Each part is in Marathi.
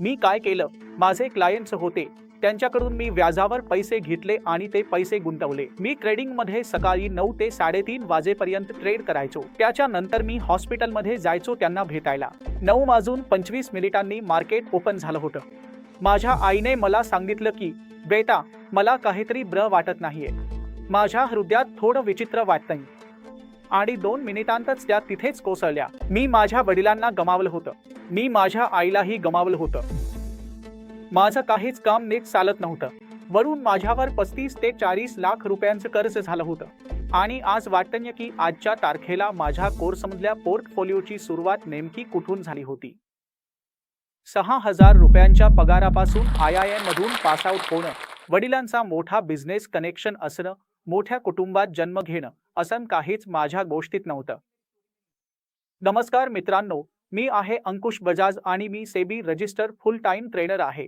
मी काय केलं? माझे क्लायंट्स होते. त्यांच्याकडून मी व्याजावर पैसे घेतले आणि ते पैसे गुंतवले. मी ट्रेडिंगमध्ये सकाळी नऊ ते साडेतीन वाजेपर्यंत ट्रेड करायचो. त्याच्यानंतर मी हॉस्पिटलमध्ये जायचो त्यांना भेटायला. नऊ वाजून पंचवीस मिनिटांनी मार्केट ओपन झालं होतं. माझ्या आईने मला सांगितलं की बेटा मला काहीतरी ब्र वाटत नाहीये. माझ्या हृदयात थोडं विचित्र वाटतंय. आणि दोन मिनिटांतच त्या तिथेच कोसळल्या. मी माझ्या वडिलांना गमावलं होतं. मी माझ्या आईलाही गमावलं होतं. माझं काहीच काम नीट चालत नव्हतं. वरून माझ्यावर पस्तीस ते चाळीस लाख रुपयांचं कर्ज झालं होतं. आणि आज वाटतं की आजच्या तारखेला माझ्या कोर्समधल्या पोर्टफोलिओची सुरुवात नेमकी कुठून झाली होती? सहा हजार रुपयांच्या पगारापासून आय आय एम मधून पासआउट होणं वडिलांचा मोठा बिझनेस कनेक्शन असणं मोठ्या कुटुंबात जन्म घेणं असं काहीच माझ्या गोष्टीत नव्हतं. नमस्कार मित्रांनो मी आहे अंकुश बजाज आणि मी SEBI register full time trainer आहे.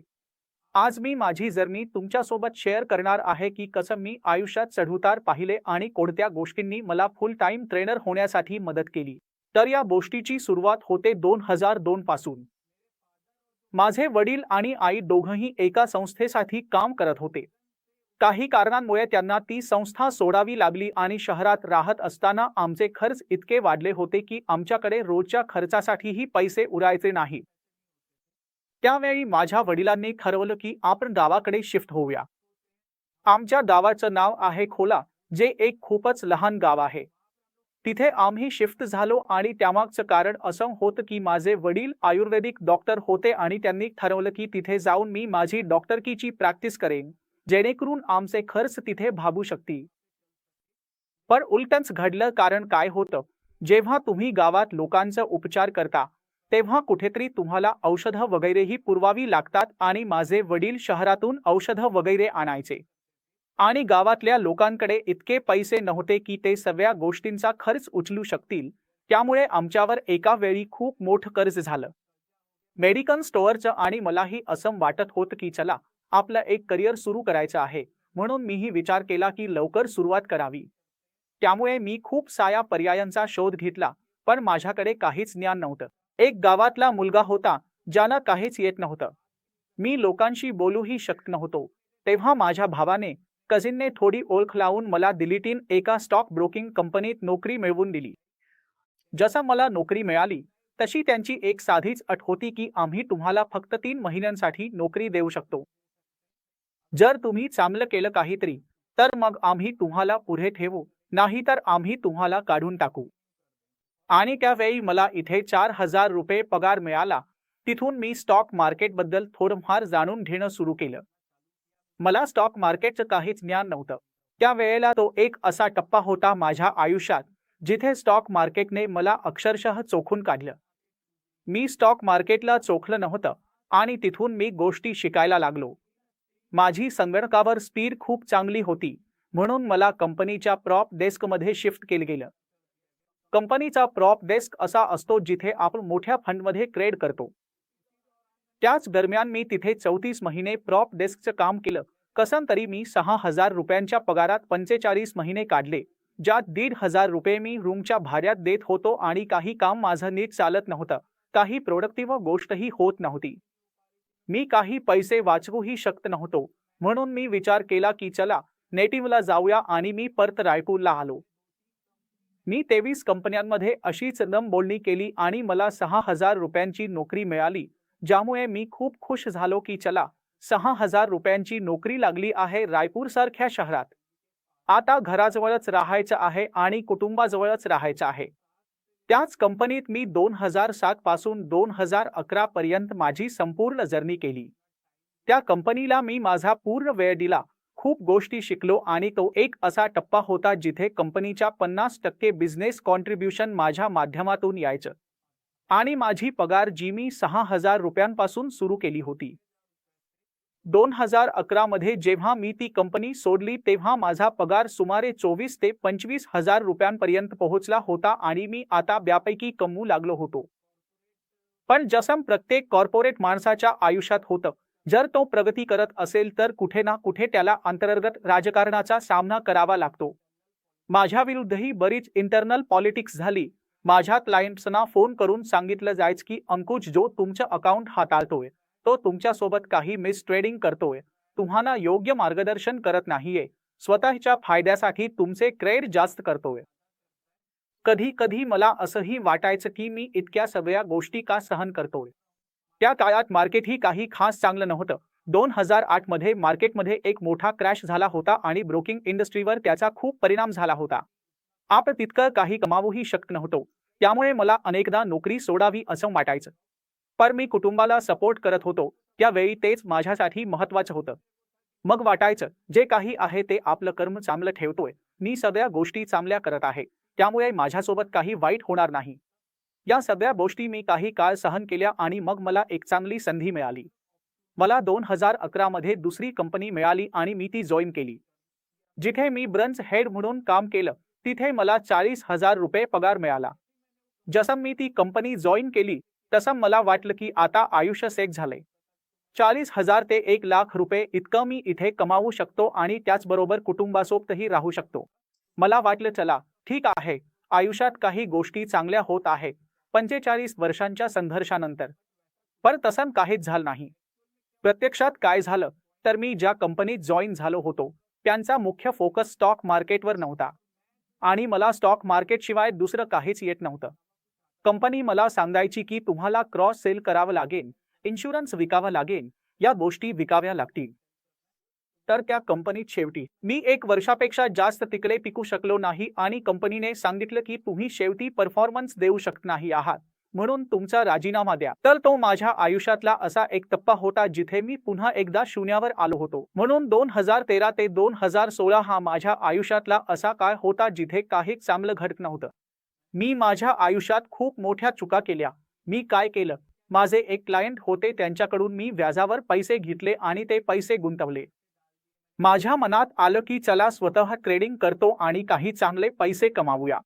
आज मी माझी जर्नी तुमच्यासोबत शेअर करणार आहे की कसं मी आयुष्यात चढउतार पाहिले आणि कोणत्या गोष्टींनी मला फुल टाइम ट्रेनर होण्यासाठी मदत केली. तर या गोष्टीची सुरुवात होते दोन हजार दोन पासून. माझे वडील आणि आई दोघंही एका संस्थेसाठी काम करत होते. काही कारणांमुळे त्यांना ती संस्था सोडावी लागली आणि शहरात राहत असताना आमचे खर्च इतके वाढले होते की आमच्याकडे रोजच्या खर्चासाठीही पैसे उरायचे नाही. त्यावेळी माझ्या वडिलांनी ठरवलं की आपण गावाकडे शिफ्ट होऊया. आमच्या गावाचं नाव आहे खोला जे एक खूपच लहान गाव आहे. तिथे आम्ही शिफ्ट झालो आणि त्यामागचं कारण असं होतं की माझे वडील आयुर्वेदिक डॉक्टर होते आणि त्यांनी ठरवलं की तिथे जाऊन मी माझी डॉक्टरकीची प्रॅक्टिस करेन. जेणेकरून आमचे खर्च तिथे भागू शकतील. पण उलटच घडलं कारण काय होतं? जेव्हा तुम्ही गावात लोकांचा उपचार करता तेव्हा कुठेतरी तुम्हाला औषधं वगैरेही पुरवावी लागतात आणि माझे वडील शहरातून औषधं वगैरे आणायचे. आणि गावातल्या लोकांकडे इतके पैसे नव्हते की ते सगळ्या गोष्टींचा खर्च उचलू शकतील त्यामुळे आमच्यावर एका वेळी खूप मोठं कर्ज झालं. मेडिकल स्टोअरचं आणि मलाही असं वाटत होतं की चला आपलं एक करिअर सुरू करायचं आहे. म्हणून मीही विचार केला की लवकर सुरुवात करावी. त्यामुळे मी खूप साया पर्यायांचा शोध घेतला पण माझ्याकडे काहीच ज्ञान नव्हतं. एक गावातला मुलगा होता ज्याला काहीच येत नव्हतं. मी लोकांशी बोलूही शकत नव्हतो. तेव्हा माझ्या भावाने कझिनने थोडी ओळख लावून मला दिलीटीन एका स्टॉक ब्रोकिंग कंपनीत नोकरी मिळवून दिली. जसं मला नोकरी मिळाली तशी त्यांची एक साधीच अट होती की आम्ही तुम्हाला फक्त तीन महिन्यांसाठी नोकरी देऊ शकतो. जर तुम्ही चांगलं केलं काहीतरी तर मग आम्ही तुम्हाला पुढे ठेवू नाही तर आम्ही तुम्हाला काढून टाकू. आणि त्यावेळी मला इथे चार हजार रुपये पगार मिळाला तिथून मी स्टॉक मार्केटबद्दल थोडंफार जाणून घेणं सुरू केलं. मला स्टॉक मार्केटचं काहीच ज्ञान नव्हतं. त्या वेळेला तो एक असा टप्पा होता माझ्या आयुष्यात जिथे स्टॉक मार्केटने मला अक्षरशः चोखून काढलं. मी स्टॉक मार्केटला चोखलं नव्हतं आणि तिथून मी गोष्टी शिकायला लागलो. माझी संगणकावर स्पीड खूप चांगली होती म्हणून मला कंपनीच्या प्रॉप डेस्कमध्ये शिफ्ट केलं गेलं. कंपनीचा प्रॉप डेस्क असा असतो जिथे आपण मोठ्या फंडमध्ये ट्रेड करतो. त्याच दरम्यान मी तिथे चौतीस महिने प्रॉप डेस्कचं काम केलं. कसं तरी मी सहा हजार रुपयांच्या पगारात पंचेचाळीस महिने काढले ज्यात दीड हजार रुपये मी रूमच्या भाड्यात देत होतो आणि काही काम माझं नीट चालत नव्हतं. काही प्रोडक्टिव्ह गोष्टही होत नव्हती. मी काही पैसे वाचवूही शकत नव्हतो. म्हणून मी विचार केला की चला नेटिव्हला जाऊया आणि मी परत रायपूरला आलो. मी तेवीस कंपन्यांमध्ये अशीच नम बोलणी केली आणि मला सहा हजार रुपयांची नोकरी मिळाली ज्यामुळे मी खूप खुश झालो की चला सहा हजार रुपयांची नोकरी लागली आहे रायपूर सारख्या शहरात. आता घराजवळच राहायचं आहे आणि कुटुंबाजवळच राहायचं आहे. त्याच कंपनीत मी दोन हजार सात पासून दोन हजार अकरा पर्यंत माझी संपूर्ण जर्नी केली. त्या कंपनीला मी माझा पूर्ण वेळ दिला. खूप गोष्टी शिकलो आणि तो एक असा टप्पा होता जिथे कंपनीच्या पन्नास टक्के बिझनेस कॉन्ट्रीब्युशन माझ्या माध्यमातून यायचं. आणि माझी पगार जी मी सहा हजार रुपयांपासून सुरू केली होती. दोन हजार अकरामध्ये जेव्हा मी ती कंपनी सोडली तेव्हा माझा पगार सुमारे चोवीस ते पंचवीस हजार रुपयांपर्यंत पोहोचला होता आणि मी आता ब्यापैकी कमवू लागलो होतो. पण जसं प्रत्येक कॉर्पोरेट माणसाच्या आयुष्यात होतं जर तो प्रगती करत असेल तर कुठे ना कुठे त्याला अंतर्गत राजकारणाचा सामना करावा लागतो. माझ्याविरुद्धही बरीच इंटरनल पॉलिटिक्स झाली. माझ्या क्लायंट्सना फोन करून सांगितलं जायचं की अंकुश जो तुमचं अकाउंट हाताळतोय तो तुमच्यासोबत काही मिस ट्रेडिंग करतोय. तुम्हाला योग्य मार्गदर्शन करत नाहीये. स्वतःच्या फायद्यासाठी तुमचे क्रेड जास्त करतोय. कधी कधी मला असंही वाटायचं की मी इतक्या सगळ्या गोष्टी का सहन करतोय? त्या काळात मार्केटही काही खास चांगलं नव्हतं. दोन हजार आठमध्ये मार्केटमध्ये एक मोठा क्रॅश झाला होता आणि ब्रोकिंग इंडस्ट्रीवर त्याचा खूप परिणाम झाला होता. आपण तितकं काही कमावूही शक्य नव्हतो. त्यामुळे मला अनेकदा नोकरी सोडावी असं वाटायचं. पर मी कुटुंबाला सपोर्ट करत होतो त्यावेळी तेच माझ्यासाठी महत्वाचं होतं. मग वाटायचं जे काही आहे ते आपलं कर्म चांगलं ठेवतोय. मी सगळ्या गोष्टी चांगल्या करत आहे. त्यामुळे माझ्यासोबत काही वाईट होणार नाही. या सगळ्या गोष्टी मी काही काळ सहन केल्या आणि मग मला एक चांगली संधी मिळाली. मला दोन हजार अकरामध्ये दुसरी कंपनी मिळाली आणि मी ती जॉईन केली. जिथे मी ब्रंच हेड म्हणून काम केलं तिथे मला चाळीस हजार रुपये पगार मिळाला. जसं मी ती कंपनी जॉईन केली तसं मला वाटलं की आता आयुष्य सेक झाले चाळीस हजार ते एक लाख रुपये इतकं मी इथे कमावू शकतो आणि त्याचबरोबर कुटुंबासोबतही राहू शकतो. मला वाटलं चला ठीक आहे आयुष्यात काही गोष्टी चांगल्या होत आहे पंचेचाळीस वर्षांच्या संघर्षानंतर. पर तसं काहीच झालं नाही. प्रत्यक्षात काय झालं तर मी ज्या कंपनीत जॉईन झालो होतो त्यांचा मुख्य फोकस स्टॉक मार्केटवर नव्हता. आणि मला स्टॉक मार्केटशिवाय दुसरं काहीच येत नव्हतं. कंपनी मला सांगायची की तुम्हाला क्रॉस सेल करावं लागेल इन्शुरन्स विकावा लागेल या गोष्टी विकाव्या लागतील. तर त्या कंपनीत शेवटी मी एक वर्षापेक्षा जास्त तिकडे टिकू शकलो नाही आणि कंपनीने सांगितलं की तुम्ही शेवटी परफॉर्मन्स देऊ शकत नाही आहात म्हणून तुमचा राजीनामा द्या. तर तो माझ्या आयुष्यातला असा एक टप्पा होता जिथे मी पुन्हा एकदा शून्यावर आलो होतो. म्हणून दोन हजार तेरा ते दोन हजार सोळा हा माझ्या आयुष्यातला असा काळ होता जिथे काही चांगलं घडत नव्हतं. मी माझ्या आयुष्यात खूप मोठ्या चुका केल्या. मी काय केलं? माझे एक क्लायंट होते त्यांच्याकडून मी व्याजावर पैसे घेतले आणि ते पैसे गुंतवले. माझ्या मनात आलं की चला स्वतः ट्रेडिंग करतो आणि काही चांगले पैसे कमावूया.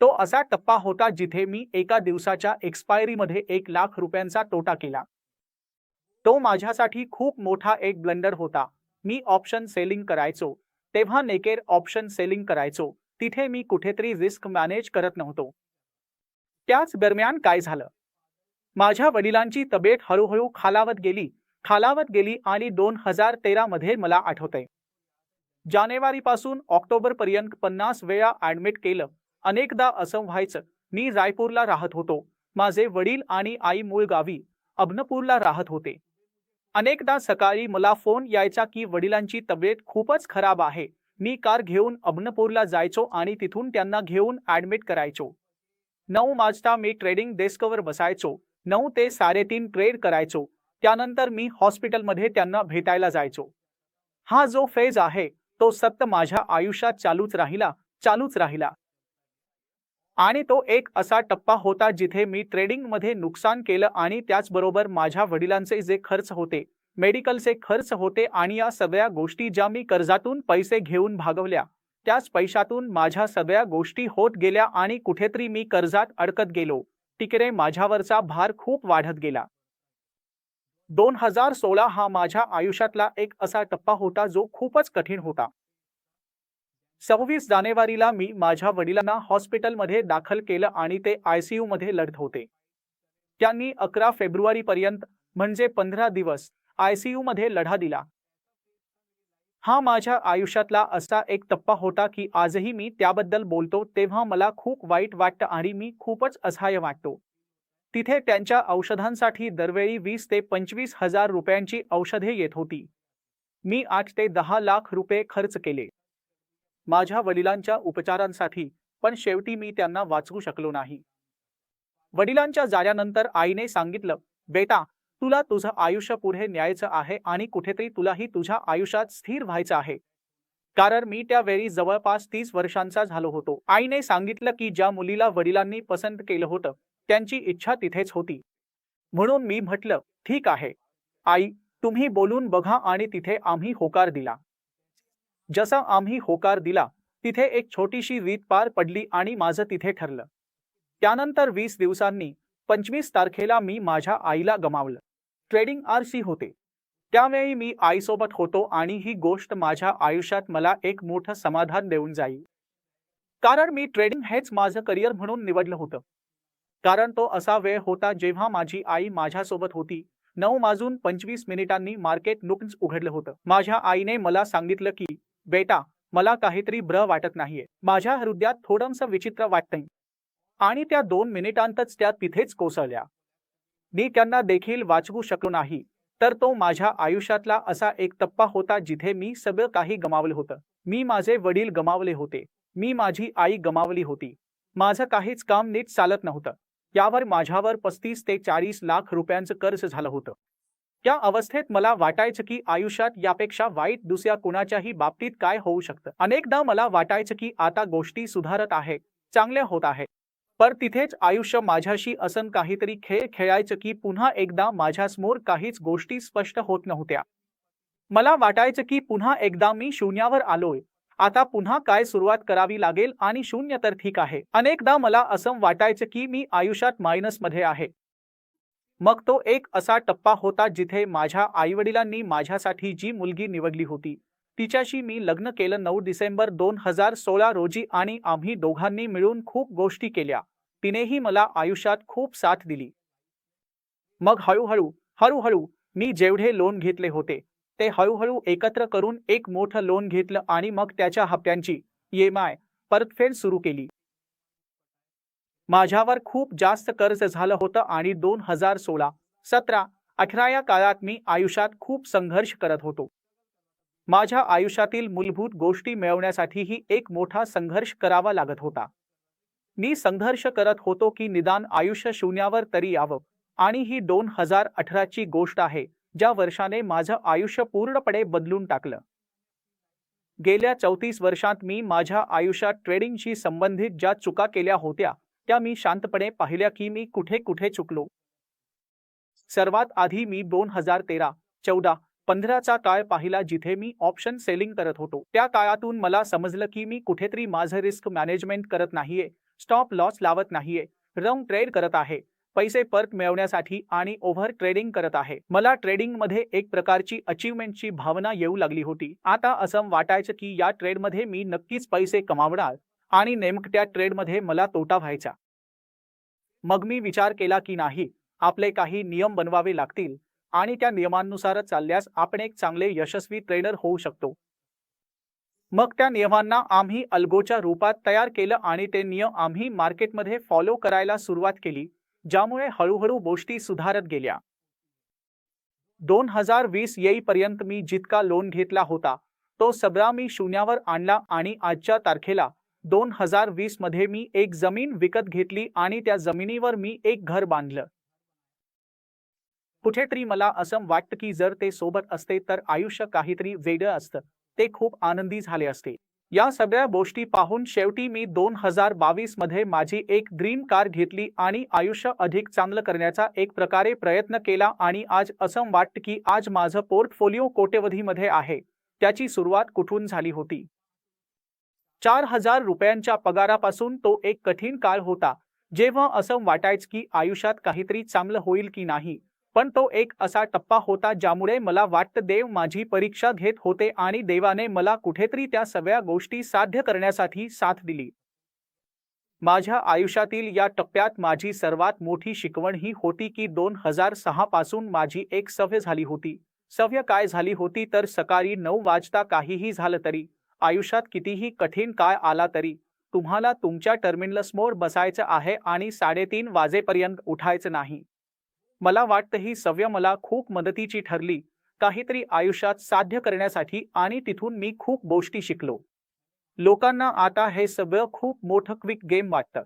तो असा टप्पा होता जिथे मी एका दिवसाच्या एक्सपायरीमध्ये एक लाख रुपयांचा तोटा केला. तो माझ्यासाठी खूप मोठा एक ब्लंडर होता. मी ऑप्शन सेलिंग करायचो. तेव्हा नेकेर ऑप्शन सेलिंग करायचो. तिथे मी कुठेतरी रिस्क मॅनेज करत नव्हतो. त्याच दरम्यान काय झालं? माझ्या वडिलांची तब्येत हळूहळू खालावत गेली. खालावत गेली आणि दोन हजार तेरा मध्ये मला आठवतंय. जानेवारीपासून ऑक्टोबरपर्यंत पन्नास वेळा ॲडमिट केलं. अनेकदा असं व्हायचं मी रायपूरला राहत होतो. माझे वडील आणि आई मूळ गावी अबनपूरला राहत होते. अनेकदा सकाळी मला फोन यायचा की वडिलांची तब्येत खूपच खराब आहे. मी कार घेऊन अबनपूरला जायचो आणि तिथून त्यांना घेऊन ॲडमिट करायचो. नऊ वाजता मी ट्रेडिंग डेस्कवर बसायचो. नऊ ते साडेतीन ट्रेड करायचो. त्यानंतर मी हॉस्पिटलमध्ये त्यांना भेटायला जायचो. हा जो फेज आहे तो सत्य माझ्या आयुष्यात चालूच राहिला चालूच राहिला. आणि तो एक असा टप्पा होता जिथे मी ट्रेडिंगमध्ये नुकसान केलं आणि त्याचबरोबर माझ्या वडिलांचे जे खर्च होते मेडिकलचे खर्च होते आणि या सगळ्या गोष्टी ज्या मी कर्जातून पैसे घेऊन भागवल्या त्याच पैशातून माझ्या सगळ्या गोष्टी होत गेल्या आणि कुठेतरी मी कर्जात अडकत गेलो. तिकडे माझ्यावरचा भार खूप वाढत गेला. दोन हजार सोळा हा माझ्या आयुष्यातला एक असा टप्पा होता जो खूपच कठीण होता. सव्वीस जानेवारीला मी माझ्या वडिलांना हॉस्पिटलमध्ये दाखल केलं आणि ते आयसीयू मध्ये लढत होते. त्यांनी अकरा फेब्रुवारी पर्यंत म्हणजे पंधरा दिवस आयसीयू मध्ये लढा दिला. हा माझ्या आयुष्यातला असा एक टप्पा होता की आजही मी त्याबद्दल बोलतो तेव्हा मला खूप वाईट वाटतं आणि मी खूपच असहाय्य वाटतो. तिथे त्यांच्या औषधांसाठी दरवेळी वीस ते पंचवीस हजार रुपयांची औषधे येत होती. मी आठ ते दहा लाख रुपये खर्च केले. माझ्या वडिलांच्या उपचारांसाठी पण शेवटी मी त्यांना वाचवू शकलो नाही. वडिलांच्या जाण्यानंतर आईने सांगितलं बेटा तुला तुझं आयुष्य पुढे न्यायचं आहे आणि कुठेतरी तुलाही तुझ्या आयुष्यात स्थिर व्हायचं आहे. कारण मी त्यावेळी जवळपास तीस वर्षांचा झालो होतो. आईने सांगितलं की ज्या मुलीला वडिलांनी पसंत केलं होतं त्यांची इच्छा तिथेच होती. म्हणून मी म्हटलं ठीक आहे. आई तुम्ही बोलून बघा आणि तिथे आम्ही होकार दिला. जसा आम्ही होकार दिला तिथे एक छोटीशी वीत पार पडली आणि माझं तिथे ठरलं. त्यानंतर वीस दिवसांनी पंचवीस तारखेला मी माझ्या आईला गमावलं. ट्रेडिंग आरसी होते. त्यावेळी मी आईसोबत होतो आणि ही गोष्ट माझ्या आयुष्यात मला एक मोठं समाधान देऊन जाईल कारण मी ट्रेडिंग हेच माझं करिअर म्हणून निवडलं होतं. कारण तो असा वेळ होता जेव्हा माझी आई माझ्यासोबत होती. नऊ वाजून पंचवीस मिनिटांनी मार्केट नुकच उघडलं होतं. माझ्या आईने मला सांगितलं की बेटा मला काहीतरी ब्र वाटत नाहीये. माझ्या हृदयात थोडंसं विचित्र वाटतंय. आणि त्या दोन मिनिटांतच त्या तिथेच कोसळल्या. मी त्यांना देखील वाचवू शकलो नाही. तर तो माझ्या आयुष्यातला असा एक टप्पा होता जिथे मी सगळं काही गमावलं होतं. मी माझे वडील गमावले होते. मी माझी आई गमावली होती. माझं काहीच काम नीट चालत नव्हतं. यावर माझ्यावर पस्तीस ते चाळीस लाख रुपयांचं कर्ज झालं होतं. त्या अवस्थेत मला वाटायचं की आयुष्यात यापेक्षा वाईट दुसऱ्या कुणाच्याही बाबतीत काय होऊ शकतं? अनेकदा मला वाटायचं की आता गोष्टी सुधारत आहे चांगल्या होत आहे पर तिथेच आयुष्य माझ्याशी असं काहीतरी खेळ खेळायचं की पुन्हा एकदा माझ्यासमोर काहीच गोष्टी स्पष्ट होत नव्हत्या. मला वाटायचं की पुन्हा एकदा मी शून्यावर आलोय. आता पुन्हा काय सुरुवात करावी लागेल आणि शून्य तर ठीक आहे. अनेकदा मला असं वाटायचं की मी आयुष्यात मायनसमध्ये आहे. मग तो एक असा टप्पा होता जिथे माझ्या आईवडिलांनी माझ्यासाठी जी मुलगी निवडली होती तिच्याशी मी लग्न केलं नऊ डिसेंबर दोन हजार सोळा रोजी आणि आम्ही दोघांनी मिळून खूप गोष्टी केल्या. तिनेही मला आयुष्यात खूप साथ दिली. मग हळूहळू हळूहळू मी जेवढे लोन घेतले होते ते हळूहळू एकत्र करून एक मोठं लोन घेतलं आणि मग त्याच्या हप्त्यांची एम परतफेड सुरू केली. माझ्यावर खूप जास्त कर्ज झालं होतं आणि दोन हजार सोळा सतरा अठरा या काळात मी आयुष्यात खूप संघर्ष करत होतो. माझ्या आयुष्यातील मूलभूत गोष्टी मिळवण्यासाठीही एक मोठा संघर्ष करावा लागत होता. मी संघर्ष करत होतो की निदान आयुष्य शून्यावर तरी यावं. आणि ही दोन हजार अठराची गोष्ट आहे ज्या वर्षाने माझं आयुष्य पूर्णपणे बदलून टाकलं. गेल्या चौतीस वर्षात मी माझ्या आयुष्यात ट्रेडिंगशी संबंधित ज्या चुका केल्या होत्या त्या मी शांतपणे पाहिल्या की मी कुठे कुठे चुकलो. सर्वात आधी मी दोन हजार तेरा चौदा पंधराचा काळ पाहिला जिथे मी ऑप्शन सेलिंग करत होतो. त्या काळातून मला समजलं की मी कुठेतरी माझं रिस्क मॅनेजमेंट करत नाहीये. स्टॉप लॉस लावत नाहीये. रम ट्रेड करत आहे. पैसे परत मिळवण्यासाठी आणि ओव्हर ट्रेडिंग करत आहे. मला ट्रेडिंगमध्ये एक प्रकारची अचीवमेंटची भावना येऊ लागली होती. आता असं वाटायचं की या ट्रेडमध्ये मी नक्कीच पैसे कमावणार आणि नेमकं ट्रेडमध्ये मला तोटा व्हायचा. मग मी विचार केला की नाही आपले काही नियम बनवावे लागतील आणि त्या नियमांनुसार चालल्यास आपण एक चांगले यशस्वी ट्रेडर होऊ शकतो. मग त्या नियमांना आम्ही अल्गोच्या रूपात तयार केलं आणि ते नियम आम्ही मार्केटमध्ये फॉलो करायला सुरुवात केली ज्यामुळे हळूहळू गोष्टी सुधारत गेल्या. दोन हजार वीस येईपर्यंत मी जितका लोन घेतला होता तो सगळा मी शून्यावर आणला आणि आजच्या तारखेला दोन हजार वीसमध्ये मी एक जमीन विकत घेतली आणि त्या जमिनीवर मी एक घर बांधलं. कुठेतरी मला असं वाटतं की जर ते सोबत असते तर आयुष्य काहीतरी वेगळं असतं. ते खूप आनंदी झाले असते. या सगळ्या गोष्टी पाहून शेवटी मी दोन हजार बावीसमध्ये माझी एक ड्रीम कार घेतली आणि आयुष्य अधिक चांगलं करण्याचा एक प्रकारे प्रयत्न केला आणि आज असं वाटतं की आज माझं पोर्टफोलिओ कोट्यवधीमध्ये आहे. त्याची सुरुवात कुठून झाली होती? चार हजार रुपयांच्या पगारापासून तो एक कठीण काळ होता. जेव्हा असं वाटायचं की आयुष्यात काहीतरी चांगलं होईल की नाही पण तो एक असा टप्पा होता ज्यामुळे मला वाटतं देव माझी परीक्षा घेत होते आणि देवाने मला कुठेतरी त्या सगळ्या गोष्टी साध्य करण्यासाठी साथ दिली. माझ्या आयुष्यातील या टप्प्यात माझी सर्वात मोठी शिकवण ही होती की दोन हजार सहा पासून माझी एक सवय झाली होती. सव्य काय झाली होती तर सकाळी नऊ वाजता काहीही झालं तरी आयुष्यात कितीही कठीण काय आला तरी तुम्हाला तुमच्या टर्मिनलसमोर बसायचं आहे आणि साडेतीन वाजेपर्यंत उठायचं नाही. मला वाटतं ही सवय मला खूप मदतीची ठरली. काहीतरी आयुष्यात साध्य करण्यासाठी आणि तिथून मी खूप गोष्टी शिकलो. लोकांना आता हे सगळं खूप मोठं क्विक गेम वाटतं.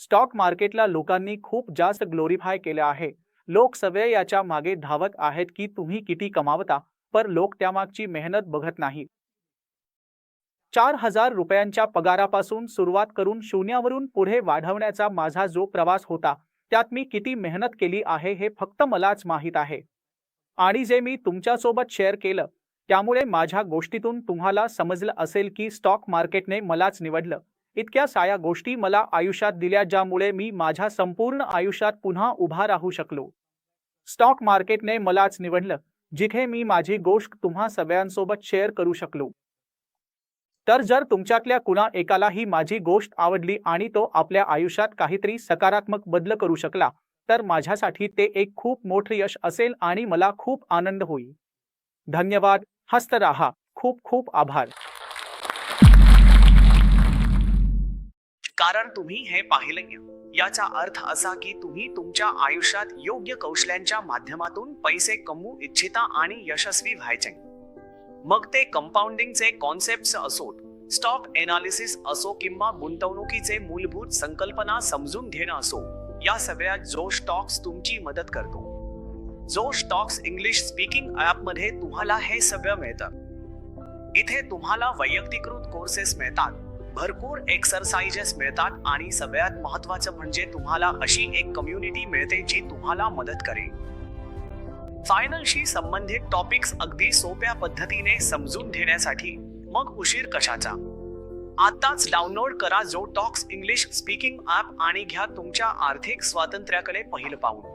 स्टॉक मार्केटला लोकांनी खूप जास्त ग्लोरीफाय केलं आहे. लोक सगळे याच्या मागे धावत आहेत की तुम्ही किती कमावता पर लोक त्यामागची मेहनत बघत नाही. चार हजार रुपयांच्या पगारापासून सुरुवात करून शून्यावरून पुढे वाढवण्याचा माझा जो प्रवास होता त्यात मी किती मेहनत केली आहे हे फक्त मलाच माहीत आहे. आणि जे मी तुमच्यासोबत शेअर केलं त्यामुळे माझ्या गोष्टीतून तुम्हाला समजलं असेल की स्टॉक मार्केटने मलाच निवडलं. इतक्या साया गोष्टी मला आयुष्यात दिल्या ज्यामुळे मी माझ्या संपूर्ण आयुष्यात पुन्हा उभा राहू शकलो. स्टॉक मार्केटने मलाच निवडलं जिथे मी माझी गोष्ट तुम्हा सगळ्यांसोबत शेअर करू शकलो. तर जर तुमच्यातल्या कुणा एकाला ही माझी गोष्ट आवडली आणि तो आपल्या आयुष्यात काहीतरी सकारात्मक बदल करू शकला तर माझ्यासाठी ते एक खूप मोठं यश असेल आणि मला खूप आनंद होईल. धन्यवाद हस्त राहा. खूप खूप आभार. कारण तुम्ही हे पाहिले याचा अर्थ असा की तुम्ही तुमच्या आयुष्यात योग्य कौशल्यांच्या माध्यमातून पैसे कमवू इच्छिता आणि यशस्वी व्हायचे. मग ते कंपाऊंडिंगचे कॉन्सेप्ट असोत. स्टॉक एनालिसिस असो किंवा गुंतवणुकीचे मूलभूत संकल्पना समजून घेणं असो या सगळ्यात जो स्टॉक्स तुमची मदत करतो. जो स्टॉक्स इंग्लिश स्पीकिंग ॲपमध्ये तुम्हाला हे सगळं मिळतं. इथे तुम्हाला वैयक्तिकृत कोर्सेस मिळतात भरपूर एक्सरसाइजेस मिळतात आणि सगळ्यात महत्वाचं म्हणजे तुम्हाला अशी एक कम्युनिटी मिळते जी तुम्हाला मदत करेल. फायनलशी संबंधित टॉपिक्स अगदी सोप्या पद्धतीने समजून घेण्यासाठी मग उशीर कशाचा? आताच डाउनलोड करा जो टॉक्स इंग्लिश स्पीकिंग ऍप आणि घ्या तुमच्या आर्थिक स्वातंत्र्याकडे पहिलं पाऊल.